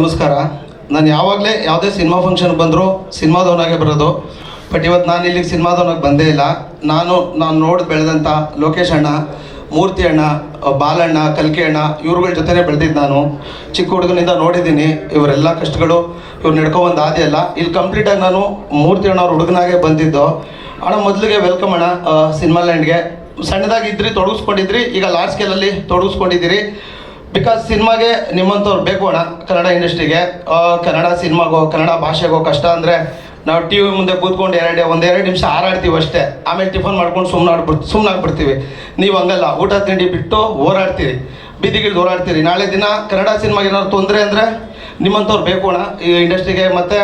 ನಮಸ್ಕಾರ. ನಾನು ಯಾವಾಗಲೇ ಯಾವುದೇ ಸಿನಿಮಾ ಫಂಕ್ಷನ್ ಬಂದರೂ ಸಿನಿಮಾದವನಾಗೆ ಬರೋದು. ಬಟ್ ಇವತ್ತು ನಾನು ಇಲ್ಲಿಗೆ ಸಿನಿಮಾದವನಾಗಿ ಬಂದೇ ಇಲ್ಲ. ನಾನು ನಾನು ನೋಡಿ ಬೆಳೆದಂಥ ಲೋಕೇಶ್ ಅಣ್ಣ, ಮೂರ್ತಿ ಅಣ್ಣ ಬಾಲಣ್ಣ, ಕಲ್ಕಿ ಅಣ್ಣ, ಇವ್ರುಗಳ ಜೊತೆನೇ ಬೆಳೆದಿದ್ದು ನಾನು. ಚಿಕ್ಕ ಹುಡುಗನಿಂದ ನೋಡಿದ್ದೀನಿ ಇವರೆಲ್ಲ ಕಷ್ಟಗಳು ಇವ್ರು ನಡ್ಕೊಬಂದು ಇಲ್ಲ ಇಲ್ಲಿ ಕಂಪ್ಲೀಟಾಗಿ ನಾನು ಮೂರ್ತಿ ಅಣ್ಣ ಅವ್ರ ಹುಡುಗನಾಗೆ ಬಂದಿದ್ದು. ಅಣ್ಣ, ಮೊದಲಿಗೆ ವೆಲ್ಕಮ್ ಅಣ್ಣ ಸಿನಿಮಾ ಲ್ಯಾಂಡ್ಗೆ ಸಣ್ಣದಾಗಿದ್ರಿ ತೊಡಗಿಸ್ಕೊಂಡಿದ್ರಿ, ಈಗ ಲಾರ್ಜ್ ಸ್ಕೇಲಲ್ಲಿ ತೊಡಗಿಸ್ಕೊಂಡಿದ್ದೀರಿ. ಬಿಕಾಸ್ ಸಿನಿಮಾಗೆ ನಿಮ್ಮಂಥವ್ರು ಬೇಕು ಅಣ್ಣ, ಕನ್ನಡ ಇಂಡಸ್ಟ್ರಿಗೆ ಕನ್ನಡ ಸಿನಿಮಾಗೋ ಕನ್ನಡ ಭಾಷೆಗೋ ಕಷ್ಟ ಅಂದರೆ ನಾವು ಟಿ ವಿ ಮುಂದೆ ಕೂತ್ಕೊಂಡು ಎರಡು, ಒಂದೆರಡು ನಿಮಿಷ ಹಾರಾಡ್ತೀವಿ ಅಷ್ಟೇ. ಆಮೇಲೆ ಟಿಫನ್ ಮಾಡ್ಕೊಂಡು ಸುಮ್ಮನೆ ಆಡ್ಬಿಡ್ ಸುಮ್ಮನೆ ಆಗ್ಬಿಡ್ತೀವಿ. ನೀವು ಹಂಗಲ್ಲ, ಊಟ ತಿಂಡಿ ಬಿಟ್ಟು ಹೋರಾಡ್ತೀರಿ ಬೀದಿಗಿಳಿದು ಹೋರಾಡ್ತೀರಿ ನಾಳೆ ದಿನ ಕನ್ನಡ ಸಿನಿಮಾಗೆ ಏನಾದ್ರು ತೊಂದರೆ ಅಂದರೆ ನಿಮ್ಮಂಥವ್ರು ಬೇಕು ಅಣ್ಣ. ಈ ಇಂಡಸ್ಟ್ರಿಗೆ ಮತ್ತು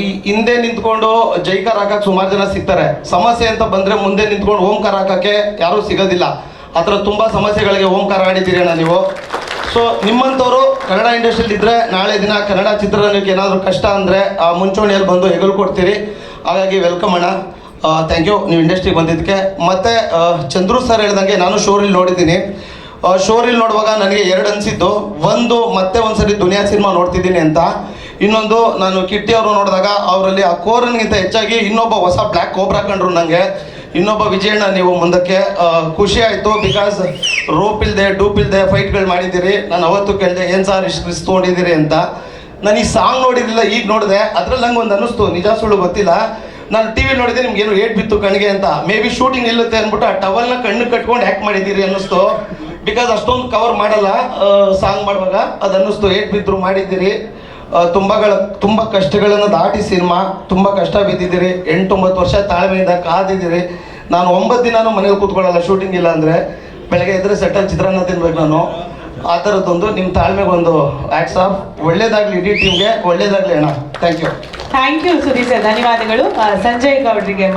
ಈ ಹಿಂದೆ ನಿಂತ್ಕೊಂಡು ಜೈಕಾರ ಹಾಕಕ್ಕೆ ಸುಮಾರು ಜನ ಸಿಗ್ತಾರೆ. ಸಮಸ್ಯೆ ಅಂತ ಬಂದರೆ ಮುಂದೆ ನಿಂತ್ಕೊಂಡು ಓಂಕಾರ ಹಾಕಕ್ಕೆ ಯಾರೂ ಸಿಗೋದಿಲ್ಲ. ಆ ಥರ ತುಂಬ ಸಮಸ್ಯೆಗಳಿಗೆ ಓಂಕಾರ ಆಡಿದ್ದೀರಿ ಅಣ್ಣ ನೀವು. ಸೊ ನಿಮ್ಮಂಥವ್ರು ಕನ್ನಡ ಇಂಡಸ್ಟ್ರಿಯಲ್ಲಿ ಇದ್ದರೆ ನಾಳೆ ದಿನ ಕನ್ನಡ ಚಿತ್ರರಂಗಕ್ಕೆ ಏನಾದರೂ ಕಷ್ಟ ಅಂದರೆ ಆ ಮುಂಚೂಣಿಯಲ್ಲಿ ಬಂದು ಹೆಗಲು ಕೊಡ್ತೀರಿ. ಹಾಗಾಗಿ ವೆಲ್ಕಮ್ ಅಣ್ಣ. ಥ್ಯಾಂಕ್ ಯು ನೀವು ಇಂಡಸ್ಟ್ರಿಗೆ ಬಂದಿದ್ದಕ್ಕೆ. ಮತ್ತು ಚಂದ್ರು ಸರ್ ಹೇಳ್ದಂಗೆ ನಾನು ಶೋರಿಲ್ ನೋಡಿದ್ದೀನಿ. ಶೋರಿಲ್ ನೋಡುವಾಗ ನನಗೆ ಎರಡು ಅನಿಸಿದ್ದು. ಒಂದು, ಮತ್ತೆ ಒಂದ್ಸರಿ ದುನಿಯಾ ಸಿನಿಮಾ ನೋಡ್ತಿದ್ದೀನಿ ಅಂತ. ಇನ್ನೊಂದು, ನಾನು ಕಿಟ್ಟಿ ಅವರು ನೋಡಿದಾಗ ಅವರಲ್ಲಿ ಆ ಕೋರನ್ಗಿಂತ ಹೆಚ್ಚಾಗಿ ಇನ್ನೊಬ್ಬ ಹೊಸ ಬ್ಲ್ಯಾಕ್ ಕೋಬ್ರಾ ಕಂಡ್ರು ನನಗೆ ಇನ್ನೊಬ್ಬ ವಿಜಯಣ್ಣ, ನೀವು ಮುಂದಕ್ಕೆ ಖುಷಿ ಆಯಿತು ಬಿಕಾಸ್ ರೋಪ್ ಇಲ್ಲದೆ ಡೂಪ್ ಇಲ್ಲದೆ ಫೈಟ್ಗಳು ಮಾಡಿದ್ದೀರಿ. ನಾನು ಅವತ್ತು ಕೇಳಿದೆ, ಏನು ಸಾರ್ ಇಷ್ಟು ರಿಸ್ಕ್ ತೊಗೊಂಡಿದ್ದೀರಿ ಅಂತ? ನಾನು ಈ ಸಾಂಗ್ ನೋಡಿರಲಿಲ್ಲ, ಈಗ ನೋಡಿದೆ. ಅದ್ರಲ್ಲಿ ನಂಗೆ ಒಂದು ಅನ್ನಿಸ್ತು, ನಿಜ ಸುಳ್ಳು ಗೊತ್ತಿಲ್ಲ. ನಾನು ಟಿ ವಿ ನೋಡಿದೆ ನಿಮ್ಗೆ ಏನು ಏಟ್ ಬಿತ್ತು ಕಣ್ಣಿಗೆ ಅಂತ. ಮೇ ಬಿ ಶೂಟಿಂಗ್ ನಿಲ್ಲುತ್ತೆ ಅಂದ್ಬಿಟ್ಟು ಆ ಟವಲ್ನ ಕಣ್ಣು ಕಟ್ಕೊಂಡು ಹ್ಯಾಕ್ ಮಾಡಿದ್ದೀರಿ ಅನ್ನಿಸ್ತು. ಬಿಕಾಸ್ ಅಷ್ಟೊಂದು ಕವರ್ ಮಾಡಲ್ಲ ಸಾಂಗ್ ಮಾಡುವಾಗ. ಅದು ಅನ್ನಿಸ್ತು, ಏಟ್ ಬಿದ್ರು ಮಾಡಿದ್ದೀರಿ. ತುಂಬಗಳ, ತುಂಬ ಕಷ್ಟಗಳನ್ನು ದಾಟಿ ಸಿನಿಮಾ, ತುಂಬ ಕಷ್ಟ ಬಿದ್ದಿದ್ದೀರಿ. ಎಂಟೊಂಬತ್ತು ವರ್ಷ ತಾಳ್ಮೆಯಿಂದ ಕಾದಿದ್ದೀರಿ. ನಾನು ಒಂಬತ್ತು ದಿನಾನು ಮನೇಲಿ ಕೂತ್ಕೊಳ್ಳಲ್ಲ ಶೂಟಿಂಗ್ ಇಲ್ಲ ಅಂದರೆ ಬೆಳಗ್ಗೆ ಎದ್ರೆ ಸೆಟಲ್ ಚಿತ್ರಾನ್ನ ತಿನ್ಬೇಕು ನಾನು. ಆ ಥರದ್ದೊಂದು ನಿಮ್ಮ ತಾಳ್ಮೆಗೆ ಒಂದು ಆ್ಯಕ್ಸ್ ಆಫ್ ಒಳ್ಳೇದಾಗಲಿ ಇಡೀ ಟೀಮ್ಗೆ ಒಳ್ಳೇದಾಗಲಿ ಅಣ್ಣ. Thank you thank you Sudeep sir ಧನ್ಯವಾದಗಳು ಸಂಜಯ್ ಗೌಡ್ರಿಗೆ